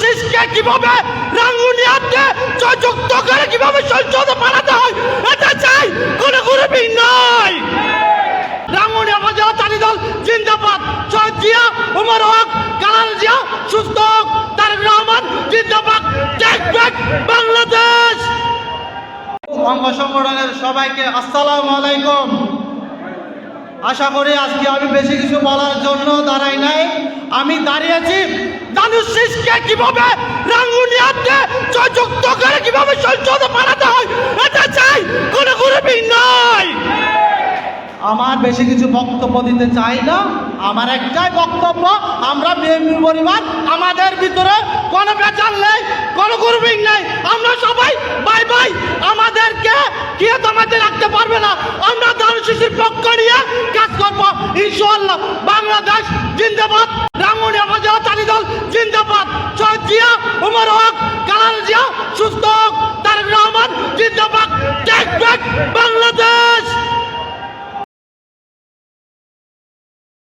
শেষকে কীভাবে রাঙ্গুনিয়াতে যুক্ত করে কীভাবে সংসদে পালাতে হয়, এটা চাই কোনো গ্রুপিং নয় রাঙ্গুনিয়া বাজার চালি দল জিন্দাবাদ। শহীদ জিয়া, উমর হক সুস্থ বাংলাদেশ। আশা করি আজকে আমি বেশি কিছু বলার জন্য দাঁড়াই নাই। আমি দাঁড়িয়েছি কীভাবে রাঙ্গুনিয়াতে যুক্ত করে কীভাবে হয়, এটা চাই কোনো গ্রুপিং নয় আমার বেশি কিছু বক্তব্য দিতে চাই না। আমার একটাই বক্তব্য, আমরা বিএনপি পরিবার, আমাদের ভিতরে কোনো বেচার নেই, কোনো গ্রুপিং নেই। আমরা সবাই বাই বাই, আমাদেরকে কেউ তোমাকে রাখতে পারবে না। আমরা দারুণ শিশুর পক্ষ নিয়ে কাজ করব। ইনশাল্লাহ বাংলাদেশ জিন্দাবাদ। হক কালাল জিয়া সুস্থ হোক রহমান জিন্দাবাদ ব্যাক বাংলাদেশ।